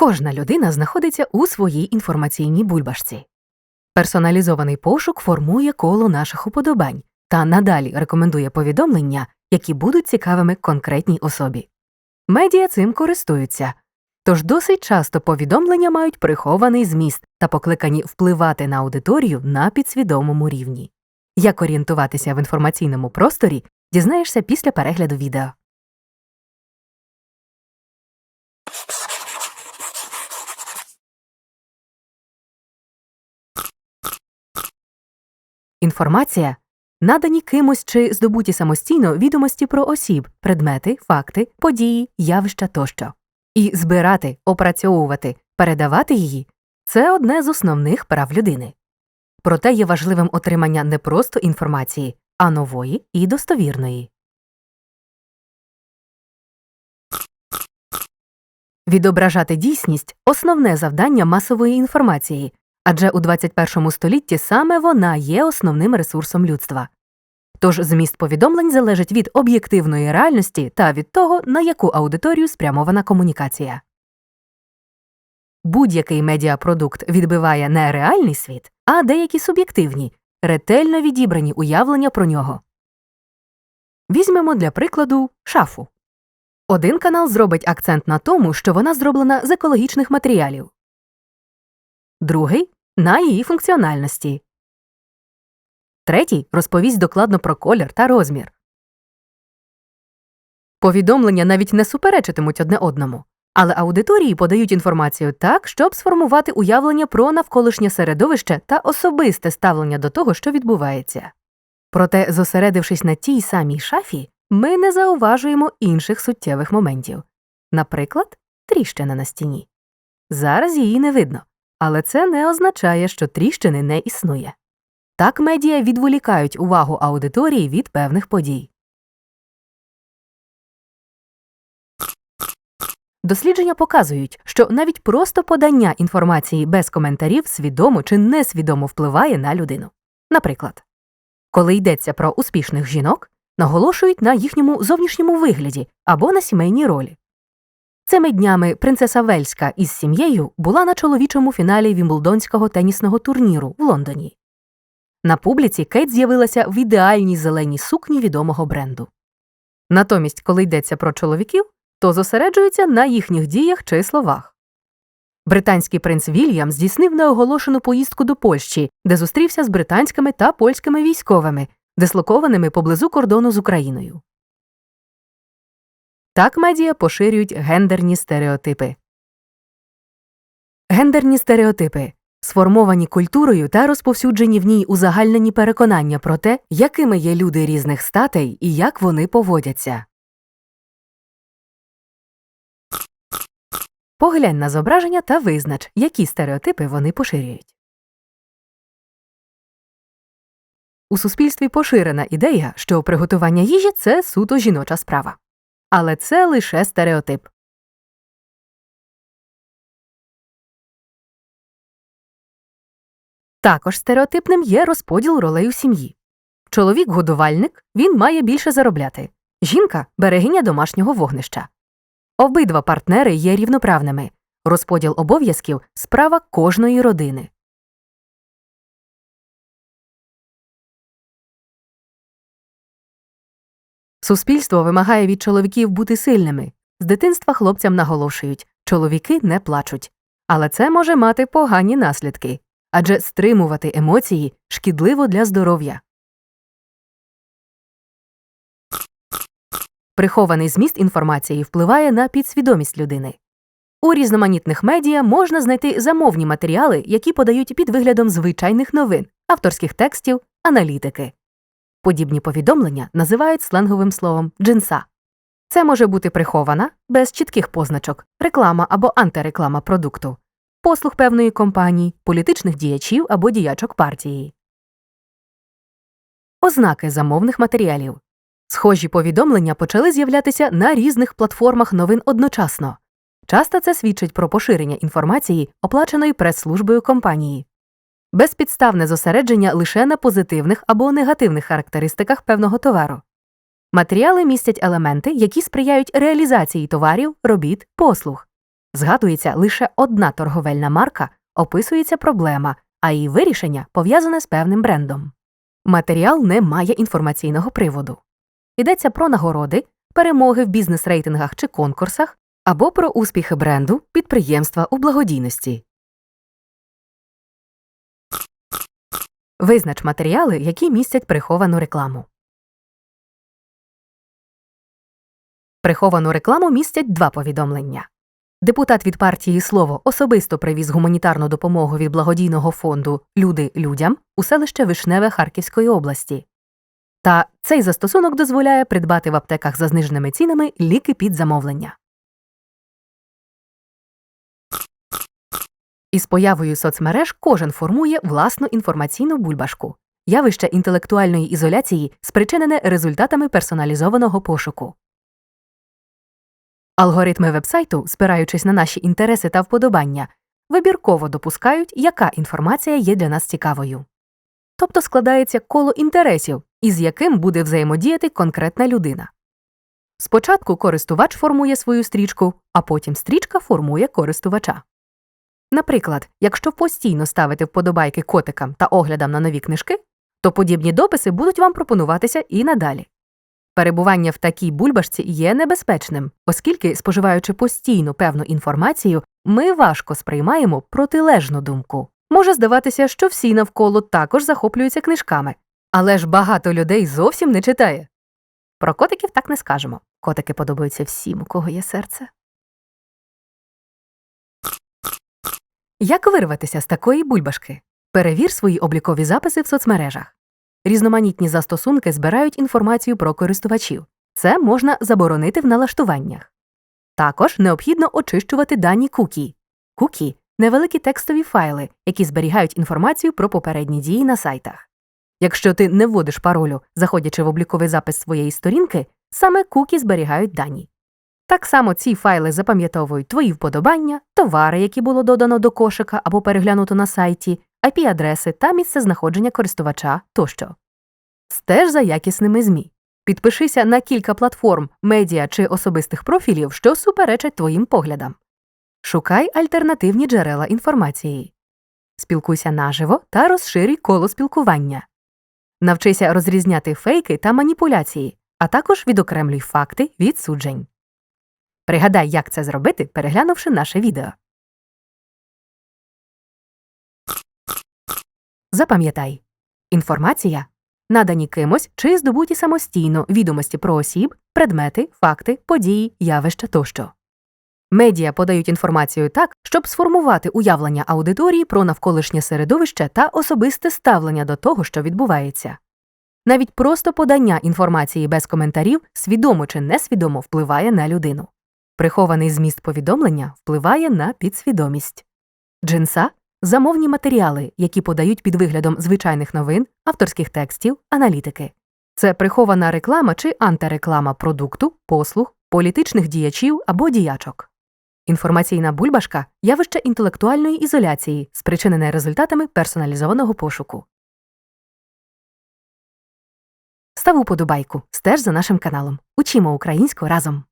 Кожна людина знаходиться у своїй інформаційній бульбашці. Персоналізований пошук формує коло наших уподобань та надалі рекомендує повідомлення, які будуть цікавими конкретній особі. Медіа цим користуються, тож досить часто повідомлення мають прихований зміст та покликані впливати на аудиторію на підсвідомому рівні. Як орієнтуватися в інформаційному просторі, дізнаєшся після перегляду відео. Інформація надані кимось чи здобуті самостійно відомості про осіб, предмети, факти, події, явища тощо. І збирати, опрацьовувати, передавати її це одне з основних прав людини. Проте є важливим отримання не просто інформації, а нової і достовірної. Відображати дійсність основне завдання масової інформації, адже у 21 столітті саме вона є основним ресурсом людства. Тож зміст повідомлень залежить від об'єктивної реальності та від того, на яку аудиторію спрямована комунікація. Будь-який медіапродукт відбиває не реальний світ, а деякі суб'єктивні, ретельно відібрані уявлення про нього. Візьмемо для прикладу шафу. Один канал зробить акцент на тому, що вона зроблена з екологічних матеріалів, другий на її функціональності, третій розповість докладно про колір та розмір. Повідомлення навіть не суперечитимуть одне одному, але аудиторії подають інформацію так, щоб сформувати уявлення про навколишнє середовище та особисте ставлення до того, що відбувається. Проте, зосередившись на тій самій шафі, ми не зауважуємо інших суттєвих моментів. Наприклад, тріщина на стіні. Зараз її не видно, але це не означає, що тріщини не існує. Так медіа відволікають увагу аудиторії від певних подій. Дослідження показують, що навіть просто подання інформації без коментарів свідомо чи несвідомо впливає на людину. Наприклад, коли йдеться про успішних жінок, наголошують на їхньому зовнішньому вигляді або на сімейній ролі. Цими днями принцеса Вельська із сім'єю була на чоловічому фіналі Вімблдонського тенісного турніру в Лондоні. На публіці Кейт з'явилася в ідеальній зеленій сукні відомого бренду. Натомість, коли йдеться про чоловіків, то зосереджується на їхніх діях чи словах. Британський принц Вільям здійснив неоголошену поїздку до Польщі, де зустрівся з британськими та польськими військовими, дислокованими поблизу кордону з Україною. Так медіа поширюють гендерні стереотипи. Гендерні стереотипи сформовані культурою та розповсюджені в ній узагальнені переконання про те, якими є люди різних статей і як вони поводяться. Поглянь на зображення та визнач, які стереотипи вони поширюють. У суспільстві поширена ідея, що приготування їжі це суто жіноча справа. Але це лише стереотип. Також стереотипним є розподіл ролей у сім'ї. Чоловік годувальник, він має більше заробляти. Жінка берегиня домашнього вогнища. Обидва партнери є рівноправними. Розподіл обов'язків справа кожної родини. Суспільство вимагає від чоловіків бути сильними. З дитинства хлопцям наголошують чоловіки не плачуть. Але це може мати погані наслідки адже стримувати емоції шкідливо для здоров'я. Прихований зміст інформації впливає на підсвідомість людини. У різноманітних медіа можна знайти замовні матеріали, які подають під виглядом звичайних новин, авторських текстів, аналітики. Подібні повідомлення називають сленговим словом джинса. Це може бути прихована, без чітких позначок, реклама або антиреклама продукту, послуг певної компанії, політичних діячів або діячок партії. Ознаки замовних матеріалів. Схожі повідомлення почали з'являтися на різних платформах новин одночасно. Часто це свідчить про поширення інформації, оплаченої прес-службою компанії. Безпідставне зосередження лише на позитивних або негативних характеристиках певного товару. Матеріали містять елементи, які сприяють реалізації товарів, робіт, послуг. Згадується лише одна торговельна марка, описується проблема, а її вирішення пов'язане з певним брендом. Матеріал не має інформаційного приводу. Йдеться про нагороди, перемоги в бізнес-рейтингах чи конкурсах або про успіхи бренду, підприємства у благодійності. Визнач матеріали, які містять приховану рекламу. Приховану рекламу містять два повідомлення. Депутат від партії Слово особисто привіз гуманітарну допомогу від благодійного фонду Люди людям у селище Вишневе Харківської області. Та цей застосунок дозволяє придбати в аптеках за зниженими цінами ліки під замовлення. Із появою соцмереж кожен формує власну інформаційну бульбашку. Явище інтелектуальної ізоляції спричинене результатами персоналізованого пошуку. Алгоритми вебсайту, спираючись на наші інтереси та вподобання, вибірково допускають, яка інформація є для нас цікавою. Тобто складається коло інтересів, із яким буде взаємодіяти конкретна людина. Спочатку користувач формує свою стрічку, а потім стрічка формує користувача. Наприклад, якщо постійно ставити вподобайки котикам та оглядам на нові книжки, то подібні дописи будуть вам пропонуватися і надалі. Перебування в такій бульбашці є небезпечним, оскільки, споживаючи постійно певну інформацію, ми важко сприймаємо протилежну думку. Може здаватися, що всі навколо також захоплюються книжками, але ж багато людей зовсім не читає. Про котиків так не скажемо. Котики подобаються всім, у кого є серце. Як вирватися з такої бульбашки? Перевір свої облікові записи в соцмережах. Різноманітні застосунки збирають інформацію про користувачів. Це можна заборонити в налаштуваннях. Також необхідно очищувати дані кукі. Кукі невеликі текстові файли, які зберігають інформацію про попередні дії на сайтах. Якщо ти не вводиш паролю, заходячи в обліковий запис своєї сторінки, саме кукі зберігають дані. Так само ці файли запам'ятовують твої вподобання, товари, які було додано до кошика або переглянуто на сайті, IP-адреси та місце знаходження користувача тощо. Стеж за якісними ЗМІ. Підпишися на кілька платформ, медіа чи особистих профілів, що суперечать твоїм поглядам. Шукай альтернативні джерела інформації. Спілкуйся наживо та розширюй коло спілкування. Навчися розрізняти фейки та маніпуляції, а також відокремлюй факти від суджень. Пригадай, як це зробити, переглянувши наше відео. Запам'ятай інформація надані кимось чи здобуті самостійно відомості про осіб, предмети, факти, події, явища тощо. Медіа подають інформацію так, щоб сформувати уявлення аудиторії про навколишнє середовище та особисте ставлення до того, що відбувається. Навіть просто подання інформації без коментарів свідомо чи несвідомо впливає на людину. Прихований зміст повідомлення впливає на підсвідомість. Джинса замовні матеріали, які подають під виглядом звичайних новин, авторських текстів, аналітики. Це прихована реклама чи антиреклама продукту, послуг, політичних діячів або діячок. Інформаційна бульбашка явище інтелектуальної ізоляції, спричинене результатами персоналізованого пошуку. Став уподобайку, стеж за нашим каналом. Учімо українську разом.